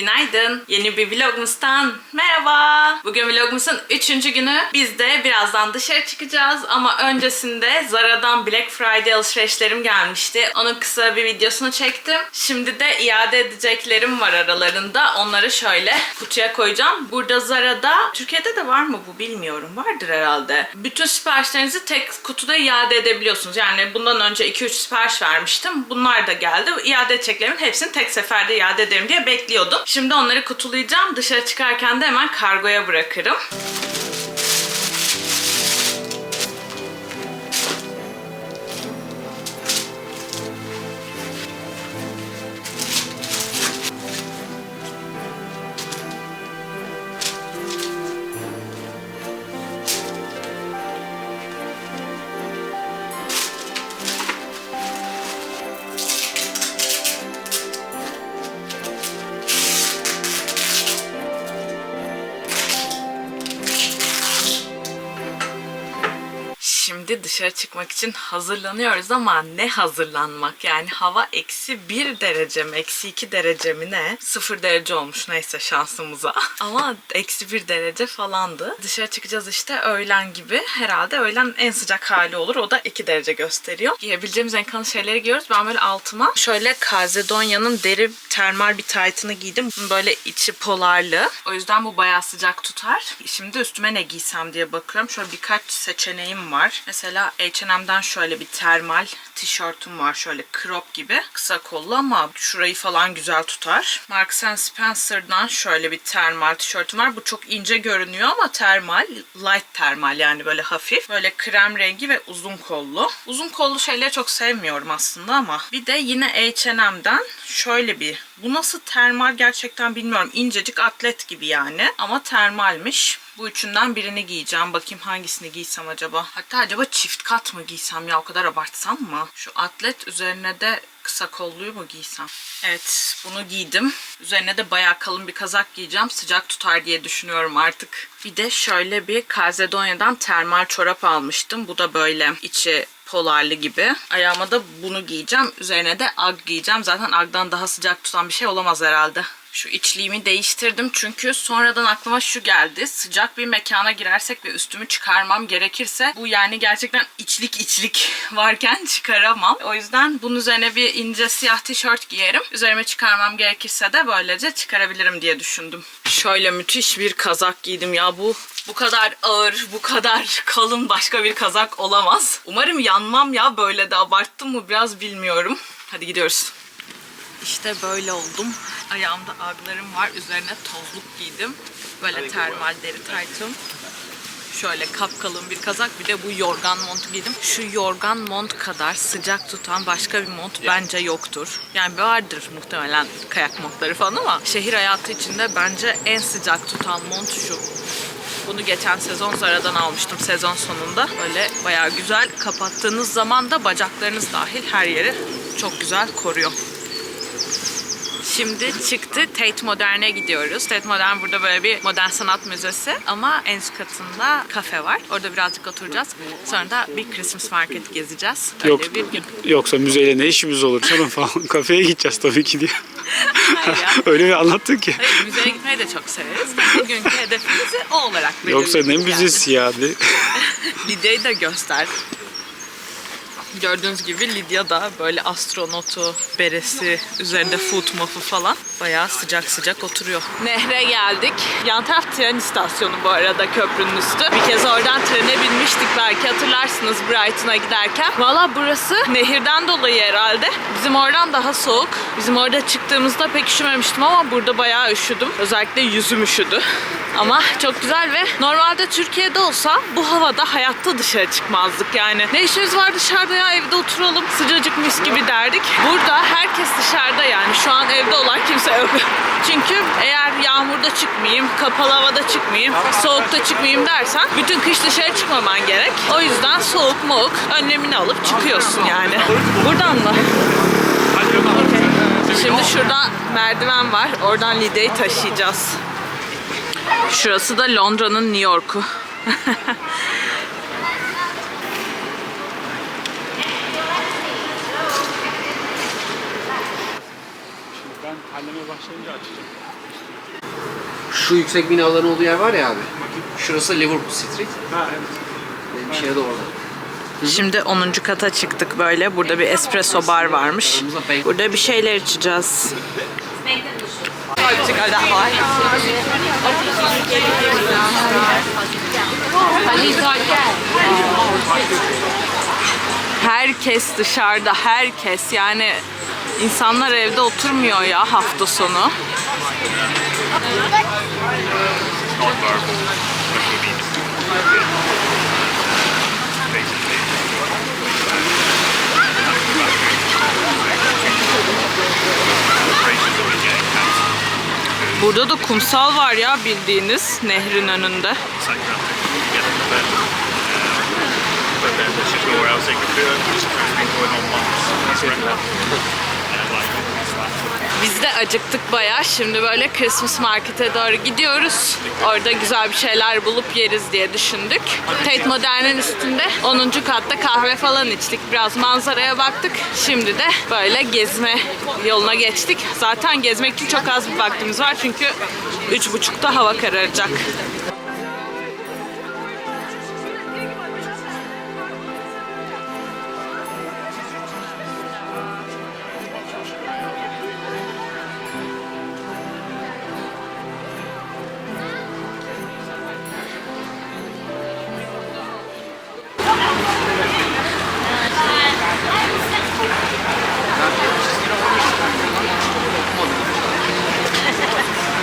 Günaydın. Yeni bir vlogmustan merhaba. Bugün vlogmusun 3. günü. Biz de birazdan dışarı çıkacağız ama öncesinde Zara'dan Black Friday alışverişlerim gelmişti. Onun kısa bir videosunu çektim. Şimdi de iade edeceklerim var aralarında. Onları şöyle kutuya koyacağım. Burada Zara'da, Türkiye'de de var mı bu bilmiyorum. Vardır herhalde. Bütün siparişlerinizi tek kutuda iade edebiliyorsunuz. Yani bundan önce 2-3 sipariş vermiştim. Bunlar da geldi. İade edeceklerimin hepsini tek seferde iade ederim diye bekliyordum. Şimdi onları kutulayacağım. Dışarı çıkarken de hemen kargoya bırakırım. Şimdi dışarı çıkmak için hazırlanıyoruz ama ne hazırlanmak? Yani hava eksi bir derece mi, eksi iki derece mi ne? Sıfır derece olmuş neyse şansımıza. ama eksi bir derece falandı. Dışarı çıkacağız işte öğlen gibi. Herhalde öğlen en sıcak hali olur. O da 2 derece gösteriyor. Giyebileceğimiz en kalın şeyleri giyiyoruz. Ben böyle altıma şöyle Kazedonya'nın deri termal bir taytını giydim. Böyle içi polarlı. O yüzden bu bayağı sıcak tutar. Şimdi üstüme ne giysem diye bakıyorum. Şöyle birkaç seçeneğim var. Mesela H&M'den şöyle bir termal tişörtüm var. Şöyle crop gibi. Kısa kollu ama şurayı falan güzel tutar. Marks Spencer'dan şöyle bir termal tişörtüm var. Bu çok ince görünüyor ama termal. Light termal yani böyle hafif. Böyle krem rengi ve uzun kollu. Uzun kollu şeyleri çok sevmiyorum aslında ama. Bir de yine H&M'den şöyle bir. Bu nasıl termal gerçekten bilmiyorum. İncecik atlet gibi yani. Ama termalmiş. Bu üçünden birini giyeceğim. Bakayım hangisini giysem acaba. Hatta acaba çift kat mı giysem ya o kadar abartsam mı? Şu atlet üzerine de kısa kolluyu mu giysem? Evet bunu giydim. Üzerine de bayağı kalın bir kazak giyeceğim. Sıcak tutar diye düşünüyorum artık. Bir de şöyle bir Kazedonya'dan termal çorap almıştım. Bu da böyle içi polarlı gibi. Ayağıma da bunu giyeceğim. Üzerine de ag giyeceğim. Zaten agdan daha sıcak tutan bir şey olamaz herhalde. Şu içliğimi değiştirdim çünkü sonradan aklıma şu geldi. Sıcak bir mekana girersek ve üstümü çıkarmam gerekirse bu yani gerçekten içlik içlik varken çıkaramam. O yüzden bunun üzerine bir ince siyah tişört giyerim. Üzerime çıkarmam gerekirse de böylece çıkarabilirim diye düşündüm. Şöyle müthiş bir kazak giydim ya bu bu kadar ağır, bu kadar kalın başka bir kazak olamaz. Umarım yanmam ya böyle de abarttım mı biraz bilmiyorum. Hadi gidiyoruz. İşte böyle oldum. Ayağımda ağrılarım var. Üzerine tozluk giydim. Böyle termal deri taytım. Şöyle kapkalın bir kazak bir de bu yorgan mont giydim. Şu yorgan mont kadar sıcak tutan başka bir mont bence yoktur. Yani vardır muhtemelen kayak montları falan ama şehir hayatı içinde bence en sıcak tutan mont şu. Bunu geçen sezon Zara'dan almıştım sezon sonunda. Böyle bayağı güzel. Kapattığınız zaman da bacaklarınız dahil her yeri çok güzel koruyor. Şimdi çıktı Tate Modern'e gidiyoruz. Tate Modern burada böyle bir modern sanat müzesi ama en üst katında kafe var. Orada birazcık oturacağız. Sonra da bir Christmas market gezeceğiz. Öyle Yok, bir gün. yoksa müzeyle ne işimiz olur canım falan. Kafeye gideceğiz tabii ki diye. Hayır ya. Öyle bir anlattın ki. Hayır, müzeye gitmeyi de çok severiz. Bugünkü hedefimizi o olarak Yoksa ne belirledik yani. müzesi ya? Lidya'yı da göster. Gördüğünüz gibi Lidya da böyle astronotu, beresi, üzerinde foot muff'u falan bayağı sıcak sıcak oturuyor. Nehre geldik. Yan taraf tren istasyonu bu arada köprünün üstü. Bir kez oradan trene binmiştik belki hatırlarsınız Brighton'a giderken. Valla burası nehirden dolayı herhalde. Bizim oradan daha soğuk. Bizim orada çıktığımızda pek üşümemiştim ama burada bayağı üşüdüm. Özellikle yüzüm üşüdü. Ama çok güzel ve normalde Türkiye'de olsa bu havada hayatta dışarı çıkmazdık yani. Ne işimiz var dışarıda ya evde oturalım sıcacık mis gibi derdik. Burada herkes dışarıda yani şu an evde olan kimse yok. Çünkü eğer yağmurda çıkmayayım, kapalı havada çıkmayayım, soğukta çıkmayayım dersen bütün kış dışarı çıkmaman gerek. O yüzden soğuk moğuk önlemini alıp çıkıyorsun yani. Buradan mı? Şimdi şurada merdiven var. Oradan Lidya'yı taşıyacağız. Şurası da Londra'nın New York'u. Ben terlemeye başlayınca açacağım. Şu yüksek binaların olduğu yer var ya abi. Şurası Liverpool Street. Ha evet. Benim şey de orada. Şimdi 10. kata çıktık böyle. Burada bir espresso bar varmış. Burada bir şeyler içeceğiz. Herkes dışarıda, herkes. Yani insanlar evde oturmuyor ya hafta sonu. Burada da kumsal var ya bildiğiniz nehrin önünde. Biz de acıktık bayağı. Şimdi böyle Christmas Market'e doğru gidiyoruz. Orada güzel bir şeyler bulup yeriz diye düşündük. Tate Modern'in üstünde 10. katta kahve falan içtik. Biraz manzaraya baktık. Şimdi de böyle gezme yoluna geçtik. Zaten gezmek için çok az bir vaktimiz var çünkü 3.30'da hava kararacak.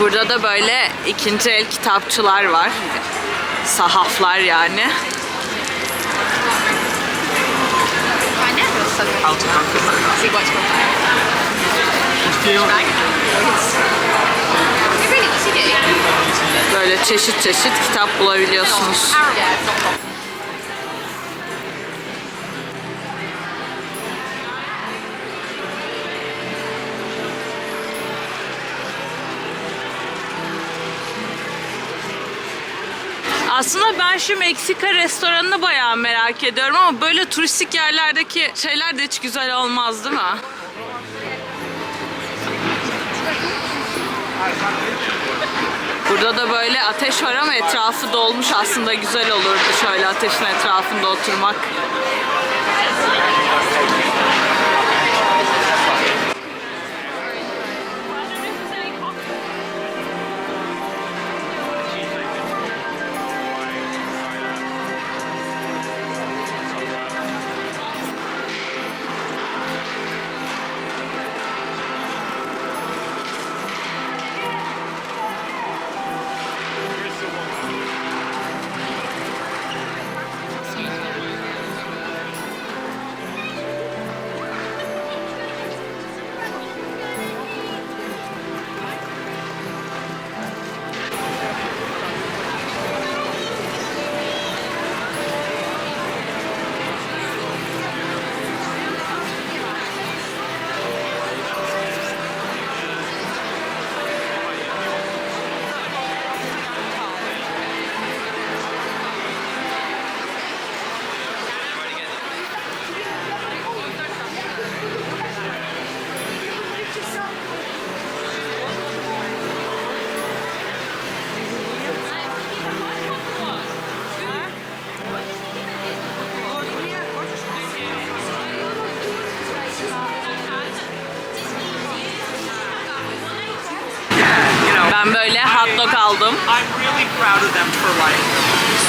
Burada da böyle ikinci el kitapçılar var. Sahaflar yani. Böyle çeşit çeşit kitap bulabiliyorsunuz. Aslında ben şu Meksika restoranını bayağı merak ediyorum ama böyle turistik yerlerdeki şeyler de hiç güzel olmaz değil mi? Burada da böyle ateş var ama etrafı dolmuş aslında güzel olurdu şöyle ateşin etrafında oturmak.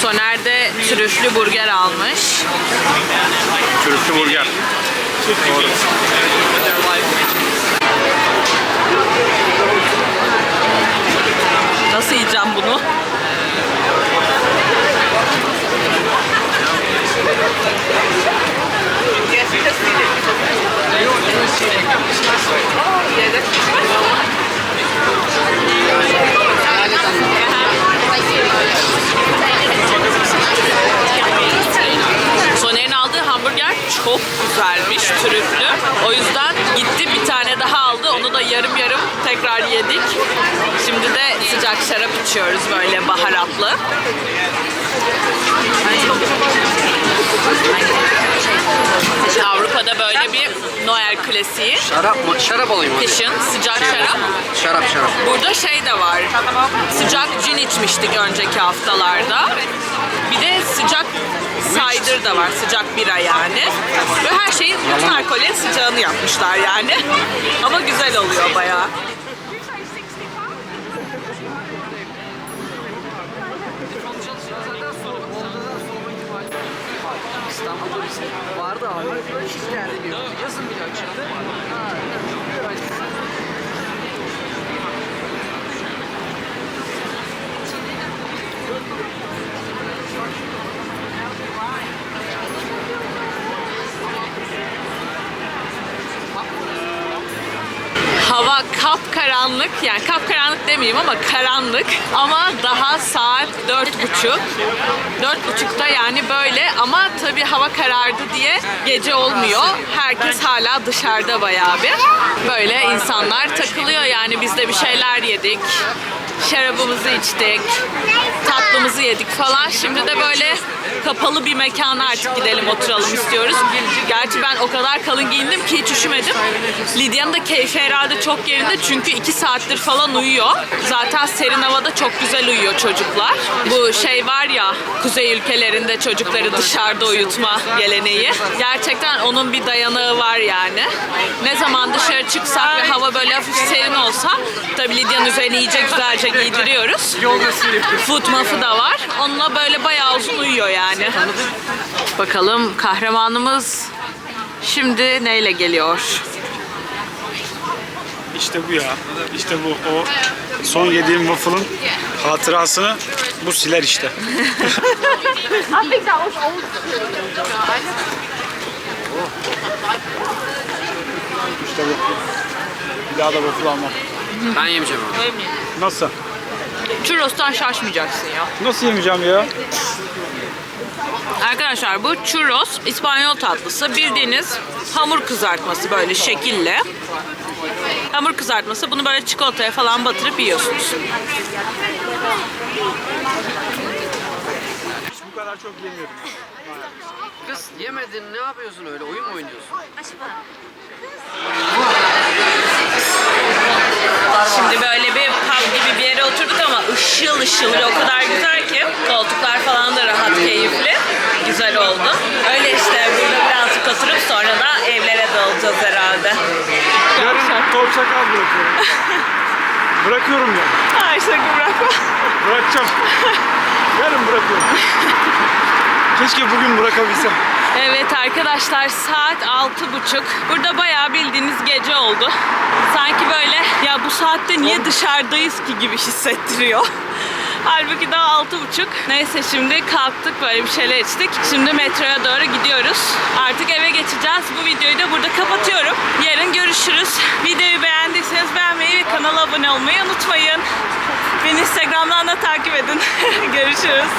Soner de trüflü burger almış. Türkçü burger. life. Nasıl yiyeceğim bunu? Soner'in çok güzelmiş, trüflü. O yüzden gitti bir tane daha aldı. Onu da yarım yarım tekrar yedik. Şimdi de sıcak şarap içiyoruz böyle baharatlı. Avrupa'da böyle bir Noel klasiği. Şarap mı? Şarap alayım hadi. Kışın sıcak şarap. Şarap şarap. Burada şey de var. Sıcak cin içmiştik önceki haftalarda. Bir de sıcak cider da var. Sıcak bira yani. Ve her şeyin bütün alkolün sıcağını yapmışlar yani. Ama güzel oluyor bayağı. İstanbul'da şey vardı abi. Yazın bile açıldı. Hava kapkaranlık yani kapkaranlık demeyeyim ama karanlık ama daha saat dört buçuk. Dört buçukta yani böyle ama tabii hava karardı diye gece olmuyor. Herkes hala dışarıda bayağı bir. Böyle insanlar takılıyor yani biz de bir şeyler yedik. Şarabımızı içtik. Tatlımızı yedik falan. Şimdi de böyle kapalı bir mekana artık gidelim oturalım istiyoruz. Gerçi ben o kadar kalın giyindim ki hiç üşümedim. Lidya'nın da keyfi herhalde çok yerinde çünkü iki saattir falan uyuyor. Zaten serin havada çok güzel uyuyor çocuklar. Bu şey var ya kuzey ülkelerinde çocukları dışarıda uyutma geleneği. Gerçekten onun bir dayanağı var yani. Ne zaman dışarı çıksak ve hava böyle hafif serin olsa tabii Lidya'nın üzerine iyice güzelce giydiriyoruz. Foot muff'ı da var. Onunla böyle bayağı uzun uyuyor yani. Bakalım kahramanımız şimdi neyle geliyor? İşte bu ya. İşte bu. O son yediğim waffle'ın hatırasını bu siler işte. işte bu. Bir daha da waffle almam. Ben yemeyeceğim abi. Nasıl? Churros'tan şaşmayacaksın ya. Nasıl yemeyeceğim ya? Arkadaşlar bu churros İspanyol tatlısı. Bildiğiniz hamur kızartması böyle şekille. Hamur kızartması. Bunu böyle çikolataya falan batırıp yiyorsunuz. Bu kadar çok yemiyorum. Kız yemedin ne yapıyorsun öyle? Oyun mu oynuyorsun? Şimdi böyle bir pub gibi bir yere oturduk ama ışıl ışıl ve o kadar güzel ki koltuklar falan da rahat, keyifli. Güzel oldu. Öyle işte burada birazcık oturup sonra da evlere dağılacağız herhalde. Yarın top sakal bırakıyorum. bırakıyorum ya. Ay sakın bırakma. Bırakacağım. Yarın bırakıyorum. Keşke bugün bırakabilsem. Evet arkadaşlar saat altı buçuk. Burada bayağı bildiğiniz gece oldu. Sanki böyle ya bu saatte niye dışarıdayız ki gibi hissettiriyor. Halbuki daha altı buçuk. Neyse şimdi kalktık böyle bir şeyler içtik. Şimdi metroya doğru gidiyoruz. Artık eve geçeceğiz. Bu videoyu da burada kapatıyorum. Yarın görüşürüz. Videoyu beğendiyseniz beğenmeyi ve kanala abone olmayı unutmayın. Beni Instagram'dan da takip edin. görüşürüz.